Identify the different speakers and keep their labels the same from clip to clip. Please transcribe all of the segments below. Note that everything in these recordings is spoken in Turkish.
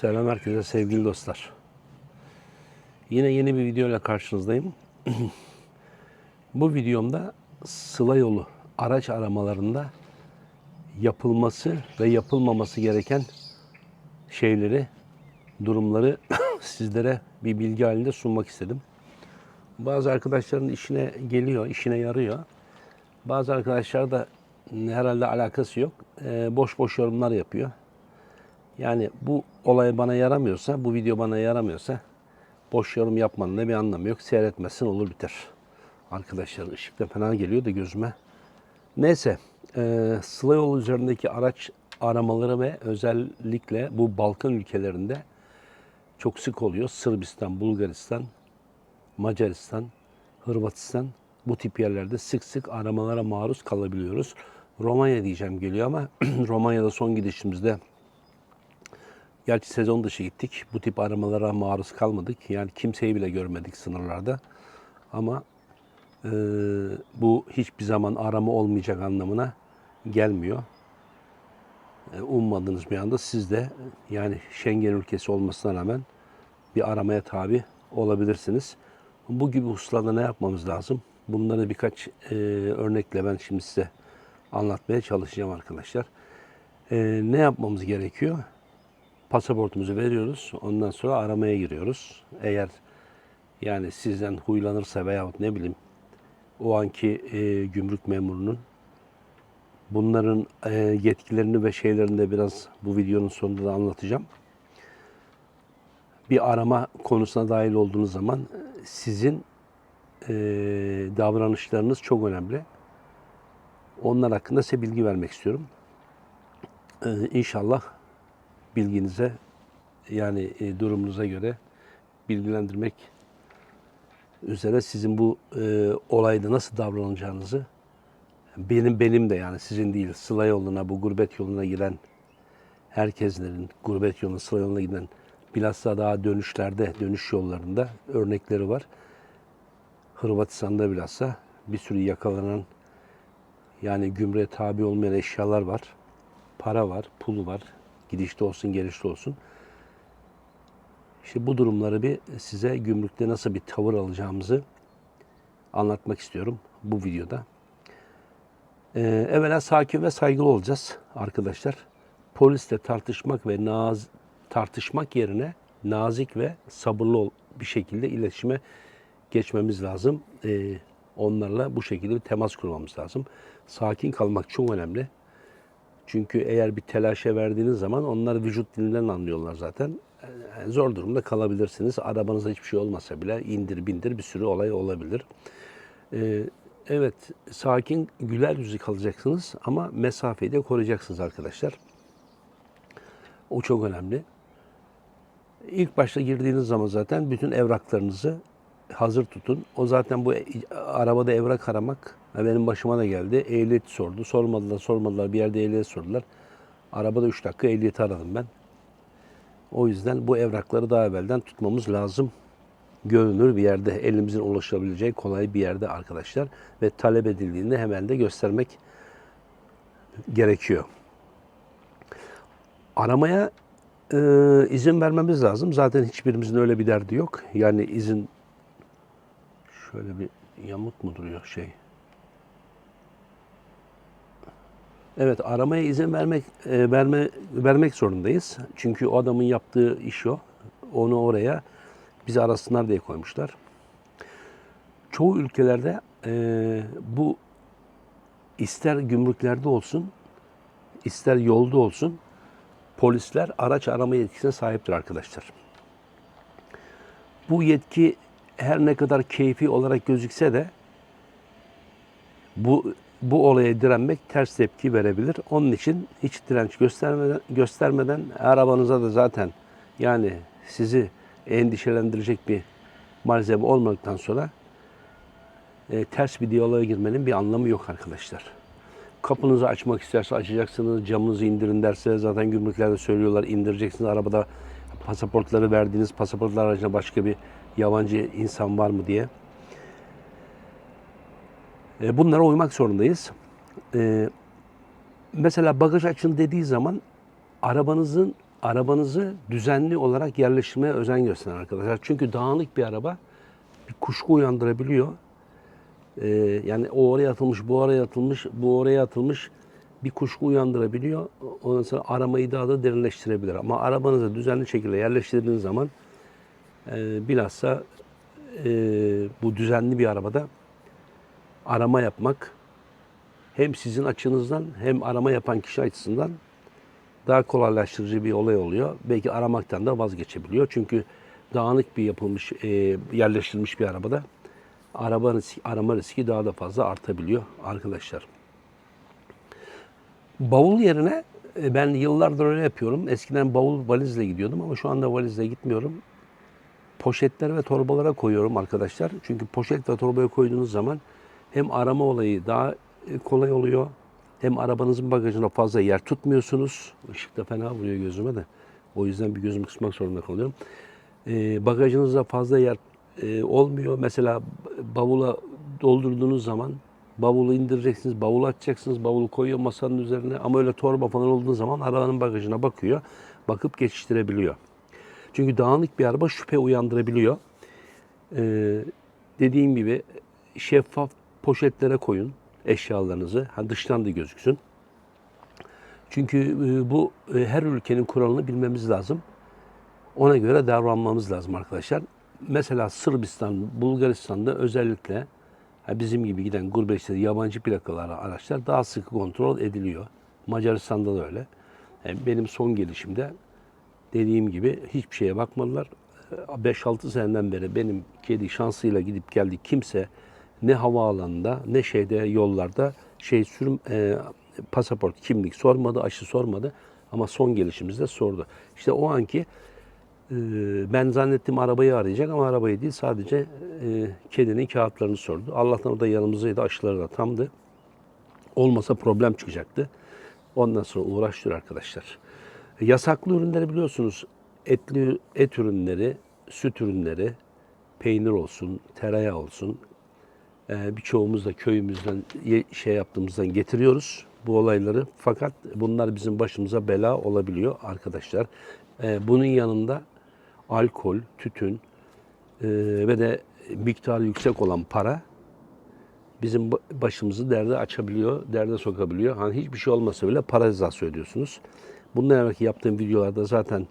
Speaker 1: Selam herkese sevgili dostlar. Yine yeni bir video ile karşınızdayım. Bu videomda sıla yolu araç aramalarında yapılması ve yapılmaması gereken şeyleri, durumları sizlere bir bilgi halinde sunmak istedim. Bazı arkadaşların işine geliyor, işine yarıyor. Bazı arkadaşlar da herhalde alakası yok. Ee, boş boş yorumlar yapıyor. Yani bu olay bana yaramıyorsa, bu video bana yaramıyorsa boş yorum yapmanın da bir anlamı yok. Seyretmesin olur biter. Arkadaşlar ışık da fena geliyor da gözüme. Neyse, e, Sıla üzerindeki araç aramaları ve özellikle bu Balkan ülkelerinde çok sık oluyor. Sırbistan, Bulgaristan, Macaristan, Hırvatistan bu tip yerlerde sık sık aramalara maruz kalabiliyoruz. Romanya diyeceğim geliyor ama Romanya'da son gidişimizde Gerçi sezon dışı gittik. Bu tip aramalara maruz kalmadık. Yani kimseyi bile görmedik sınırlarda. Ama e, bu hiçbir zaman arama olmayacak anlamına gelmiyor. E, ummadığınız bir anda siz de yani Schengen ülkesi olmasına rağmen bir aramaya tabi olabilirsiniz. Bu gibi hususlarda ne yapmamız lazım? Bunları birkaç e, örnekle ben şimdi size anlatmaya çalışacağım arkadaşlar. E, ne yapmamız gerekiyor? Pasaportumuzu veriyoruz. Ondan sonra aramaya giriyoruz. Eğer yani sizden huylanırsa veyahut ne bileyim o anki e, gümrük memurunun bunların e, yetkilerini ve şeylerini de biraz bu videonun sonunda da anlatacağım. Bir arama konusuna dahil olduğunuz zaman sizin e, davranışlarınız çok önemli. Onlar hakkında size bilgi vermek istiyorum. E, inşallah bilginize yani e, durumunuza göre bilgilendirmek üzere sizin bu e, olayda nasıl davranacağınızı benim benim de yani sizin değil sıla yoluna bu gurbet yoluna giren herkeslerin gurbet yoluna sıla yoluna giden bilhassa daha dönüşlerde dönüş yollarında örnekleri var. Hırvatistan'da bilhassa bir sürü yakalanan yani gümrüğe tabi olmayan eşyalar var. Para var, pul var, Gidişte olsun, gelişte olsun. İşte bu durumları bir size gümrükte nasıl bir tavır alacağımızı anlatmak istiyorum bu videoda. Ee, evvela sakin ve saygılı olacağız arkadaşlar. Polisle tartışmak ve naz tartışmak yerine nazik ve sabırlı bir şekilde iletişime geçmemiz lazım. Ee, onlarla bu şekilde bir temas kurmamız lazım. Sakin kalmak çok önemli. Çünkü eğer bir telaşa verdiğiniz zaman onlar vücut dilinden anlıyorlar zaten. Yani zor durumda kalabilirsiniz. Arabanızda hiçbir şey olmasa bile indir bindir bir sürü olay olabilir. Ee, evet sakin güler yüzlü kalacaksınız ama mesafeyi de koruyacaksınız arkadaşlar. O çok önemli. İlk başta girdiğiniz zaman zaten bütün evraklarınızı hazır tutun. O zaten bu arabada evrak aramak benim başıma da geldi. Ehliyet sordu. Sormadılar, sormadılar. Bir yerde ehliyet sordular. Arabada 3 dakika ehliyeti aradım ben. O yüzden bu evrakları daha evvelden tutmamız lazım. Görünür bir yerde, elimizin ulaşabileceği kolay bir yerde arkadaşlar. Ve talep edildiğinde hemen de göstermek gerekiyor. Aramaya e, izin vermemiz lazım. Zaten hiçbirimizin öyle bir derdi yok. Yani izin şöyle bir yamuk mu duruyor şey? Evet, aramaya izin vermek e, verme vermek zorundayız. Çünkü o adamın yaptığı iş o. Onu oraya bizi arasınlar diye koymuşlar. Çoğu ülkelerde e, bu ister gümrüklerde olsun, ister yolda olsun polisler araç arama yetkisine sahiptir arkadaşlar. Bu yetki her ne kadar keyfi olarak gözükse de bu bu olaya direnmek ters tepki verebilir. Onun için hiç direnç göstermeden, göstermeden arabanıza da zaten yani sizi endişelendirecek bir malzeme olmadıktan sonra e, ters bir diyaloğa girmenin bir anlamı yok arkadaşlar. Kapınızı açmak isterse açacaksınız, camınızı indirin derse zaten gümrüklerde söylüyorlar indireceksiniz. Arabada pasaportları verdiğiniz pasaportlar aracına başka bir yabancı insan var mı diye. E, bunlara uymak zorundayız. E, mesela bagaj açın dediği zaman arabanızın arabanızı düzenli olarak yerleştirmeye özen gösterin arkadaşlar. Çünkü dağınık bir araba bir kuşku uyandırabiliyor. Ee, yani o oraya atılmış, bu oraya atılmış, bu oraya atılmış bir kuşku uyandırabiliyor. Ondan sonra aramayı daha da derinleştirebilir. Ama arabanızı düzenli şekilde yerleştirdiğiniz zaman e, bilhassa e, bu düzenli bir arabada arama yapmak hem sizin açınızdan hem arama yapan kişi açısından daha kolaylaştırıcı bir olay oluyor. Belki aramaktan da vazgeçebiliyor. Çünkü dağınık bir yapılmış, e, yerleştirilmiş bir arabada araba riski, arama riski daha da fazla artabiliyor arkadaşlar. Bavul yerine e, ben yıllardır öyle yapıyorum. Eskiden bavul valizle gidiyordum ama şu anda valizle gitmiyorum. Poşetler ve torbalara koyuyorum arkadaşlar. Çünkü poşet ve torbaya koyduğunuz zaman hem arama olayı daha e, kolay oluyor. Hem arabanızın bagajına fazla yer tutmuyorsunuz. Işık da fena vuruyor gözüme de. O yüzden bir gözümü kısmak zorunda kalıyorum. Ee, bagajınızda fazla yer e, olmuyor. Mesela bavula doldurduğunuz zaman bavulu indireceksiniz, bavulu açacaksınız, bavulu koyuyor masanın üzerine ama öyle torba falan olduğu zaman arabanın bagajına bakıyor, bakıp geçiştirebiliyor. Çünkü dağınık bir araba şüphe uyandırabiliyor. Ee, dediğim gibi şeffaf poşetlere koyun eşyalarınızı. Ha dıştan da gözüksün. Çünkü e, bu e, her ülkenin kuralını bilmemiz lazım. Ona göre davranmamız lazım arkadaşlar. Mesela Sırbistan, Bulgaristan'da özellikle bizim gibi giden gurbetçiler, yabancı plakalı araçlar daha sıkı kontrol ediliyor. Macaristan'da da öyle. Benim son gelişimde dediğim gibi hiçbir şeye bakmadılar. 5-6 seneden beri benim kedi şansıyla gidip geldi. Kimse ne havaalanında ne şeyde yollarda şey sürüm e, pasaport, kimlik sormadı, aşı sormadı. Ama son gelişimizde sordu. İşte o anki e, ben zannettim arabayı arayacak ama arabayı değil sadece e, kedinin kağıtlarını sordu. Allah'tan o da yanımızdaydı, aşıları da tamdı. Olmasa problem çıkacaktı. Ondan sonra uğraştır arkadaşlar. Yasaklı ürünleri biliyorsunuz. Etli et ürünleri, süt ürünleri, peynir olsun, tereyağı olsun. Ee, birçoğumuz da köyümüzden şey yaptığımızdan getiriyoruz bu olayları. Fakat bunlar bizim başımıza bela olabiliyor arkadaşlar. Ee, bunun yanında alkol, tütün e, ve de miktarı yüksek olan para bizim ba- başımızı derde açabiliyor, derde sokabiliyor. Hani hiçbir şey olmasa bile para cezası ödüyorsunuz. Bundan evvelki yaptığım videolarda zaten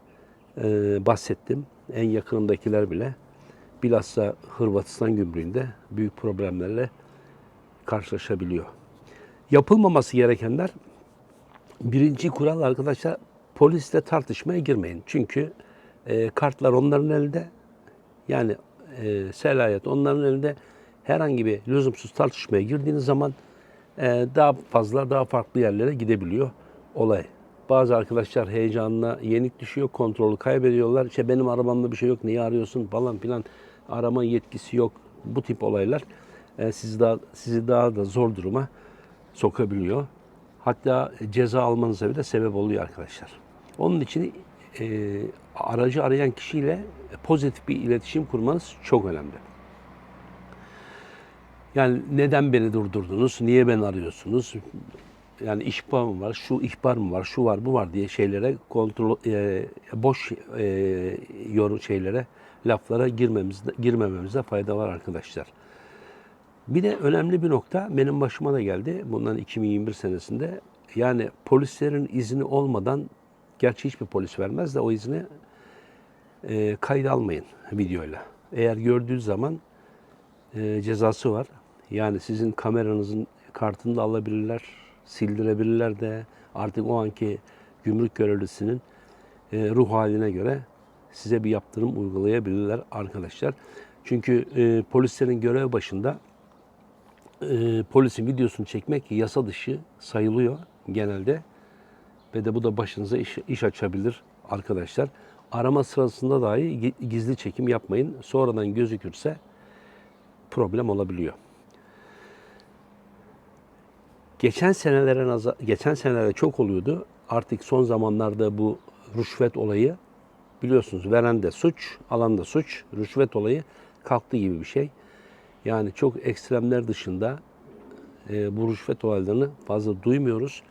Speaker 1: e, bahsettim. En yakınındakiler bile bilhassa Hırvatistan gümrüğünde büyük problemlerle karşılaşabiliyor. Yapılmaması gerekenler birinci kural arkadaşlar polisle tartışmaya girmeyin. Çünkü e, kartlar onların elinde. Yani e, selayet onların elinde. Herhangi bir lüzumsuz tartışmaya girdiğiniz zaman e, daha fazla, daha farklı yerlere gidebiliyor olay. Bazı arkadaşlar heyecanına yenik düşüyor, kontrolü kaybediyorlar. İşte benim arabamda bir şey yok, niye arıyorsun falan filan. Arama yetkisi yok. Bu tip olaylar e, sizi daha, sizi daha da zor duruma sokabiliyor. Hatta ceza almanıza bile sebep oluyor arkadaşlar. Onun için e, aracı arayan kişiyle pozitif bir iletişim kurmanız çok önemli. Yani neden beni durdurdunuz, niye beni arıyorsunuz, yani ihbar mı var, şu ihbar mı var, şu var, bu var diye şeylere kontrol e, boş e, yorum şeylere, laflara girmemizde girmememize fayda var arkadaşlar. Bir de önemli bir nokta benim başıma da geldi. Bundan 2021 senesinde yani polislerin izni olmadan gerçi hiçbir polis vermez de o izni e, kayda almayın videoyla. Eğer gördüğü zaman e, cezası var. Yani sizin kameranızın kartını da alabilirler, sildirebilirler de artık o anki gümrük görevlisinin e, ruh haline göre size bir yaptırım uygulayabilirler arkadaşlar. Çünkü e, polislerin görev başında e, polisin videosunu çekmek yasa dışı sayılıyor genelde. Ve de bu da başınıza iş, iş açabilir arkadaşlar. Arama sırasında dahi gi- gizli çekim yapmayın. Sonradan gözükürse problem olabiliyor. Geçen senelere nazar, geçen senelerde çok oluyordu. Artık son zamanlarda bu rüşvet olayı biliyorsunuz veren de suç, alan da suç. Rüşvet olayı kalktı gibi bir şey. Yani çok ekstremler dışında e, bu rüşvet olaylarını fazla duymuyoruz.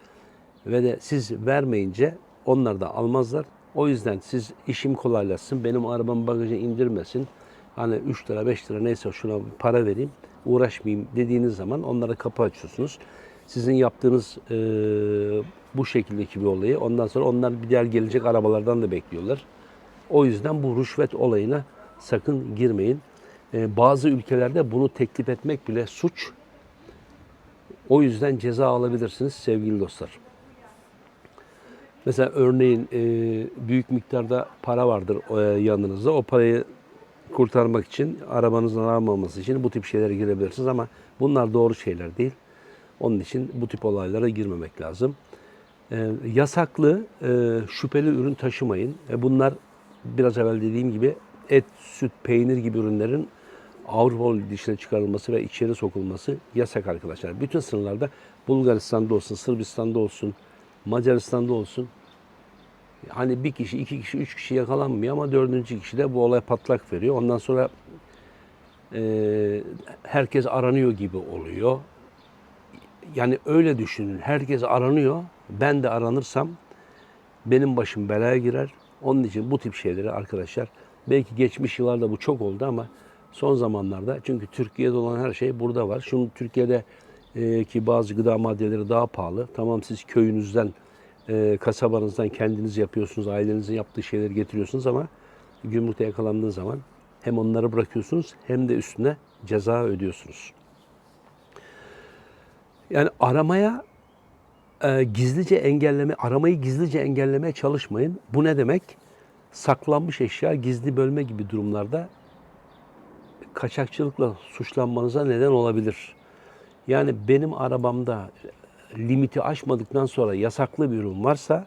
Speaker 1: Ve de siz vermeyince onlar da almazlar. O yüzden siz işim kolaylaşsın, benim arabamın bagajı indirmesin. Hani 3 lira 5 lira neyse şuna para vereyim, uğraşmayayım dediğiniz zaman onlara kapı açıyorsunuz. Sizin yaptığınız e, bu şekildeki bir olayı ondan sonra onlar bir diğer gelecek arabalardan da bekliyorlar. O yüzden bu rüşvet olayına sakın girmeyin. E, bazı ülkelerde bunu teklif etmek bile suç. O yüzden ceza alabilirsiniz sevgili dostlar. Mesela örneğin e, büyük miktarda para vardır e, yanınızda. O parayı kurtarmak için, arabanızın almaması için bu tip şeylere girebilirsiniz ama bunlar doğru şeyler değil. Onun için bu tip olaylara girmemek lazım. E, yasaklı, e, şüpheli ürün taşımayın. E, bunlar biraz evvel dediğim gibi et, süt, peynir gibi ürünlerin Avrupa dışına çıkarılması ve içeri sokulması yasak arkadaşlar. Bütün sınırlarda Bulgaristan'da olsun, Sırbistan'da olsun, Macaristan'da olsun hani bir kişi, iki kişi, üç kişi yakalanmıyor ama dördüncü kişi de bu olay patlak veriyor. Ondan sonra e, herkes aranıyor gibi oluyor. Yani öyle düşünün. Herkes aranıyor. Ben de aranırsam benim başım belaya girer. Onun için bu tip şeyleri arkadaşlar belki geçmiş yıllarda bu çok oldu ama son zamanlarda çünkü Türkiye'de olan her şey burada var. Şimdi Türkiye'de e, ki bazı gıda maddeleri daha pahalı. Tamam siz köyünüzden, e, kasabanızdan kendiniz yapıyorsunuz, ailenizin yaptığı şeyleri getiriyorsunuz ama gümrükte yakalandığı zaman hem onları bırakıyorsunuz hem de üstüne ceza ödüyorsunuz. Yani aramaya e, gizlice engelleme, aramayı gizlice engellemeye çalışmayın. Bu ne demek? Saklanmış eşya, gizli bölme gibi durumlarda kaçakçılıkla suçlanmanıza neden olabilir. Yani benim arabamda limiti aşmadıktan sonra yasaklı bir ürün varsa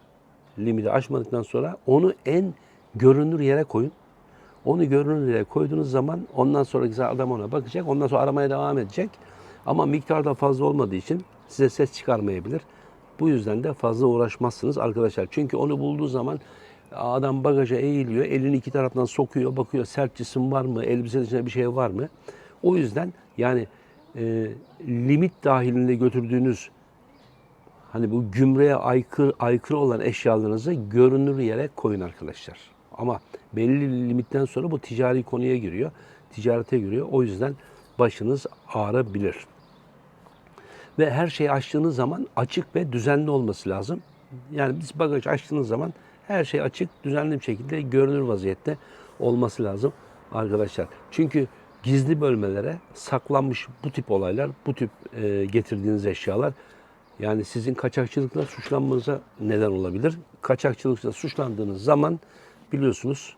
Speaker 1: limiti aşmadıktan sonra onu en görünür yere koyun. Onu görünür yere koyduğunuz zaman ondan sonraki adam ona bakacak. Ondan sonra aramaya devam edecek. Ama miktarda fazla olmadığı için size ses çıkarmayabilir. Bu yüzden de fazla uğraşmazsınız arkadaşlar. Çünkü onu bulduğu zaman adam bagaja eğiliyor, elini iki taraftan sokuyor, bakıyor sert cisim var mı, elbisenin içinde bir şey var mı? O yüzden yani e, limit dahilinde götürdüğünüz hani bu gümrüğe aykırı, aykırı olan eşyalarınızı görünür yere koyun arkadaşlar. Ama belli limitten sonra bu ticari konuya giriyor. Ticarete giriyor. O yüzden başınız ağrabilir. Ve her şeyi açtığınız zaman açık ve düzenli olması lazım. Yani biz bagaj açtığınız zaman her şey açık, düzenli bir şekilde görünür vaziyette olması lazım arkadaşlar. Çünkü gizli bölmelere saklanmış bu tip olaylar, bu tip e, getirdiğiniz eşyalar yani sizin kaçakçılıkla suçlanmanıza neden olabilir. Kaçakçılıkla suçlandığınız zaman biliyorsunuz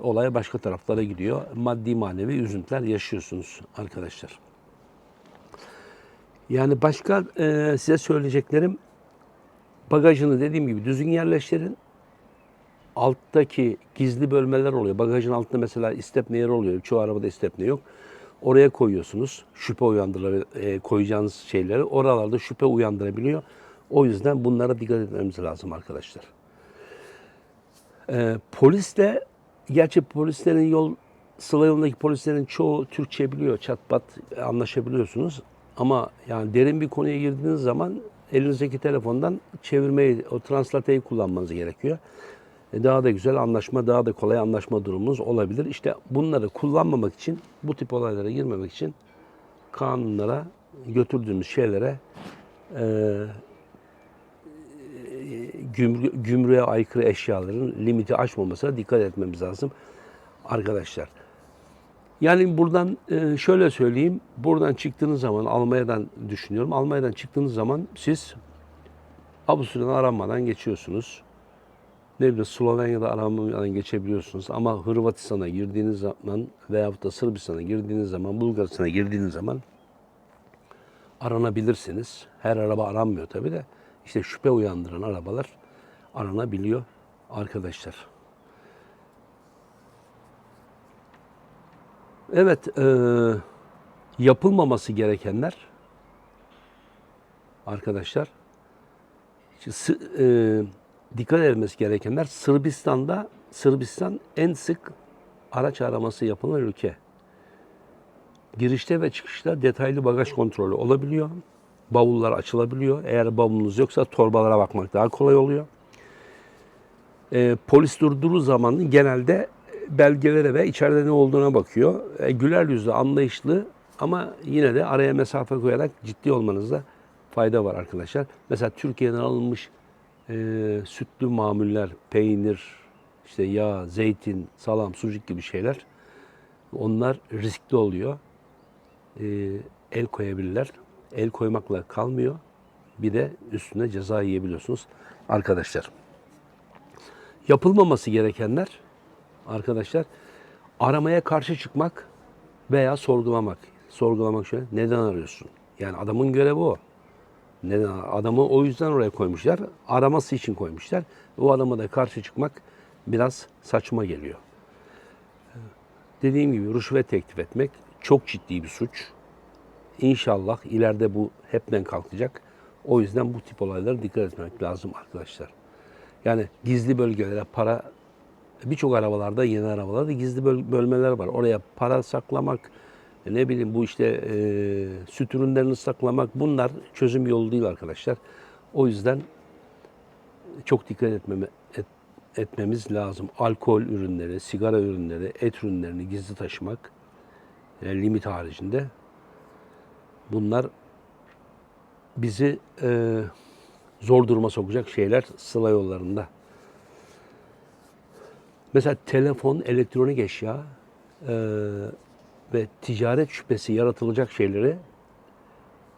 Speaker 1: olay başka taraflara gidiyor. Maddi manevi üzüntüler yaşıyorsunuz arkadaşlar. Yani başka e, size söyleyeceklerim bagajını dediğim gibi düzgün yerleştirin. Alttaki gizli bölmeler oluyor. Bagajın altında mesela istepne yeri oluyor. Çoğu arabada istepne yok. Oraya koyuyorsunuz. Şüphe uyandırır e, koyacağınız şeyleri. Oralarda şüphe uyandırabiliyor. O yüzden bunlara dikkat etmemiz lazım arkadaşlar. E, polisle, gerçi polislerin yol, sıla yolundaki polislerin çoğu Türkçe biliyor. Çat pat anlaşabiliyorsunuz. Ama yani derin bir konuya girdiğiniz zaman elinizdeki telefondan çevirmeyi, o translateyi kullanmanız gerekiyor. E, daha da güzel anlaşma, daha da kolay anlaşma durumunuz olabilir. İşte bunları kullanmamak için, bu tip olaylara girmemek için kanunlara, götürdüğümüz şeylere e, gümrü, gümrüğe aykırı eşyaların limiti aşmamasına dikkat etmemiz lazım arkadaşlar. Yani buradan e, şöyle söyleyeyim, buradan çıktığınız zaman Almanya'dan düşünüyorum. Almanya'dan çıktığınız zaman siz Avusturya'dan aranmadan geçiyorsunuz ne bileyim Slovenya'da aramadan geçebiliyorsunuz ama Hırvatistan'a girdiğiniz zaman veyahut da Sırbistan'a girdiğiniz zaman, Bulgaristan'a girdiğiniz zaman aranabilirsiniz. Her araba aranmıyor tabii de. İşte şüphe uyandıran arabalar aranabiliyor arkadaşlar. Evet, e, yapılmaması gerekenler arkadaşlar. E, dikkat edilmesi gerekenler Sırbistan'da Sırbistan en sık araç araması yapılan ülke. Girişte ve çıkışta detaylı bagaj kontrolü olabiliyor. Bavullar açılabiliyor. Eğer bavulunuz yoksa torbalara bakmak daha kolay oluyor. E, polis durdurduğu zaman genelde belgelere ve içeride ne olduğuna bakıyor. E, güler yüzlü, anlayışlı ama yine de araya mesafe koyarak ciddi olmanızda fayda var arkadaşlar. Mesela Türkiye'den alınmış e, sütlü mamuller, peynir, işte yağ, zeytin, salam, sucuk gibi şeyler onlar riskli oluyor. E, el koyabilirler. El koymakla kalmıyor. Bir de üstüne ceza yiyebiliyorsunuz arkadaşlar. Yapılmaması gerekenler arkadaşlar aramaya karşı çıkmak veya sorgulamak. Sorgulamak şöyle neden arıyorsun? Yani adamın görevi o. Neden? Adamı o yüzden oraya koymuşlar. Araması için koymuşlar. O adama da karşı çıkmak biraz saçma geliyor. Dediğim gibi rüşvet teklif etmek çok ciddi bir suç. İnşallah ileride bu hepten kalkacak. O yüzden bu tip olaylara dikkat etmek lazım arkadaşlar. Yani gizli bölgelere para birçok arabalarda yeni arabalarda gizli böl- bölmeler var. Oraya para saklamak, ne bileyim bu işte e, süt ürünlerini saklamak bunlar çözüm yolu değil arkadaşlar. O yüzden çok dikkat etmeme, et- etmemiz lazım. Alkol ürünleri, sigara ürünleri, et ürünlerini gizli taşımak e, limit haricinde bunlar bizi e, zor duruma sokacak şeyler sıla yollarında. Mesela telefon, elektronik eşya e, ve ticaret şüphesi yaratılacak şeyleri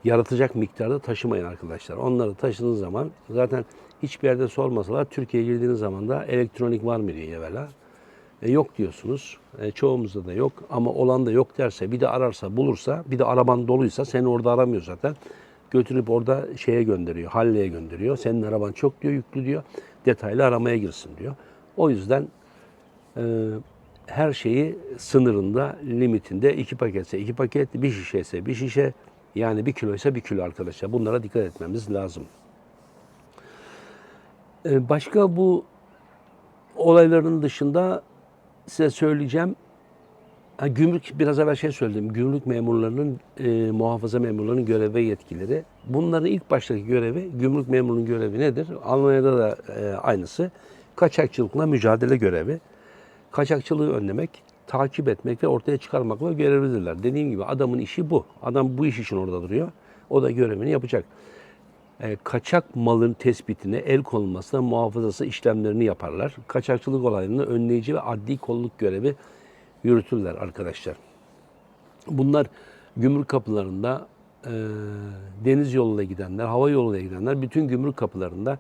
Speaker 1: yaratacak miktarda taşımayın arkadaşlar. Onları taşıdığınız zaman zaten hiçbir yerde sormasalar Türkiye'ye girdiğiniz zaman da elektronik var mı diye evvela. E, yok diyorsunuz. E, çoğumuzda da yok ama olan da yok derse bir de ararsa bulursa bir de araban doluysa seni orada aramıyor zaten. Götürüp orada şeye gönderiyor, halleye gönderiyor. Senin araban çok diyor, yüklü diyor. Detaylı aramaya girsin diyor. O yüzden her şeyi sınırında, limitinde iki paketse iki paket, bir şişe ise bir şişe, yani bir kilo ise bir kilo arkadaşlar. Bunlara dikkat etmemiz lazım. E, başka bu olayların dışında size söyleyeceğim. Gümrük biraz evvel şey söyledim. Gümrük memurlarının, e, muhafaza memurlarının görev ve yetkileri. Bunların ilk baştaki görevi, gümrük memurunun görevi nedir? Almanya'da da e, aynısı. Kaçakçılıkla mücadele görevi. Kaçakçılığı önlemek, takip etmek ve ortaya çıkarmakla görevlidirler. Dediğim gibi adamın işi bu. Adam bu iş için orada duruyor. O da görevini yapacak. E, kaçak malın tespitine, el konulmasına, muhafazası işlemlerini yaparlar. Kaçakçılık olaylarını önleyici ve adli kolluk görevi yürütürler arkadaşlar. Bunlar gümrük kapılarında, e, deniz yoluyla gidenler, hava yoluyla gidenler bütün gümrük kapılarında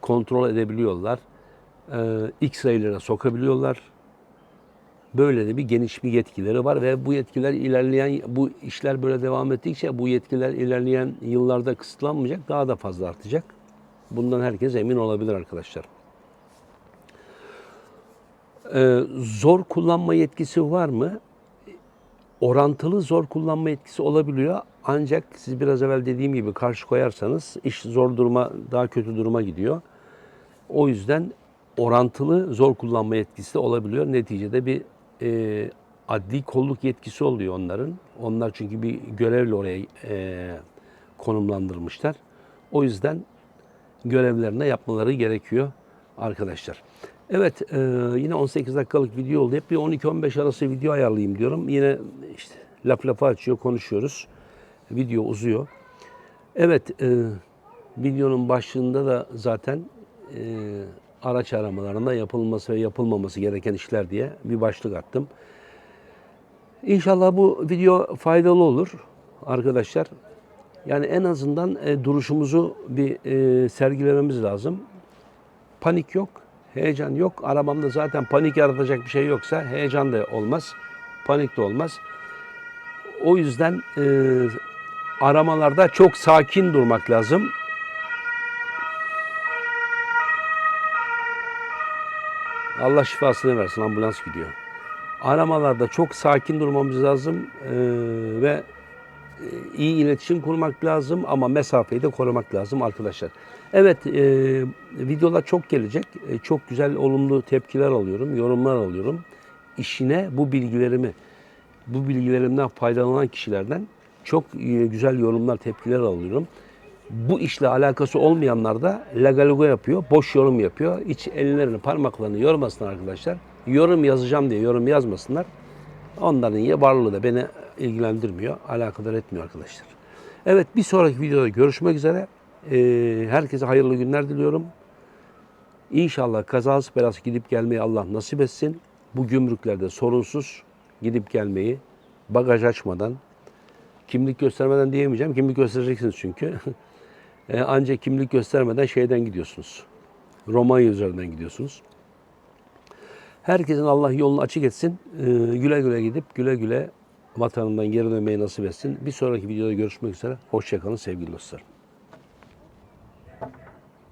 Speaker 1: kontrol edebiliyorlar. E, X-ray'lere sokabiliyorlar. Böyle de bir geniş bir yetkileri var ve bu yetkiler ilerleyen, bu işler böyle devam ettikçe bu yetkiler ilerleyen yıllarda kısıtlanmayacak, daha da fazla artacak. Bundan herkes emin olabilir arkadaşlar. Ee, zor kullanma yetkisi var mı? Orantılı zor kullanma yetkisi olabiliyor. Ancak siz biraz evvel dediğim gibi karşı koyarsanız iş zor duruma, daha kötü duruma gidiyor. O yüzden orantılı zor kullanma yetkisi de olabiliyor. Neticede bir e, adli kolluk yetkisi oluyor onların. Onlar çünkü bir görevle oraya e, konumlandırmışlar. O yüzden görevlerine yapmaları gerekiyor arkadaşlar. Evet e, yine 18 dakikalık video oldu. Hep bir 12-15 arası video ayarlayayım diyorum. Yine işte laf lafa açıyor konuşuyoruz. Video uzuyor. Evet e, videonun başlığında da zaten e, araç aramalarında yapılması ve yapılmaması gereken işler diye bir başlık attım. İnşallah bu video faydalı olur arkadaşlar. Yani en azından e, duruşumuzu bir e, sergilememiz lazım. Panik yok, heyecan yok. Arabamda zaten panik yaratacak bir şey yoksa heyecan da olmaz, panik de olmaz. O yüzden e, aramalarda çok sakin durmak lazım. Allah şifasını versin ambulans gidiyor. Aramalarda çok sakin durmamız lazım e, ve e, iyi iletişim kurmak lazım ama mesafeyi de korumak lazım arkadaşlar. Evet, e, videolar çok gelecek. E, çok güzel, olumlu tepkiler alıyorum, yorumlar alıyorum. İşine bu bilgilerimi, bu bilgilerimden faydalanan kişilerden çok e, güzel yorumlar, tepkiler alıyorum. Bu işle alakası olmayanlar da lagaluga yapıyor, boş yorum yapıyor. Hiç ellerini, parmaklarını yormasınlar arkadaşlar. Yorum yazacağım diye yorum yazmasınlar. Onların ya varlığı da beni ilgilendirmiyor, alakadar etmiyor arkadaşlar. Evet bir sonraki videoda görüşmek üzere. Ee, herkese hayırlı günler diliyorum. İnşallah kazası belası gidip gelmeyi Allah nasip etsin. Bu gümrüklerde sorunsuz gidip gelmeyi bagaj açmadan, kimlik göstermeden diyemeyeceğim. Kimlik göstereceksiniz çünkü. E, ancak kimlik göstermeden şeyden gidiyorsunuz. Romanya üzerinden gidiyorsunuz. Herkesin Allah yolunu açık etsin. E, güle güle gidip güle güle vatanından geri dönmeyi nasip etsin. Bir sonraki videoda görüşmek üzere. Hoşçakalın sevgili dostlar.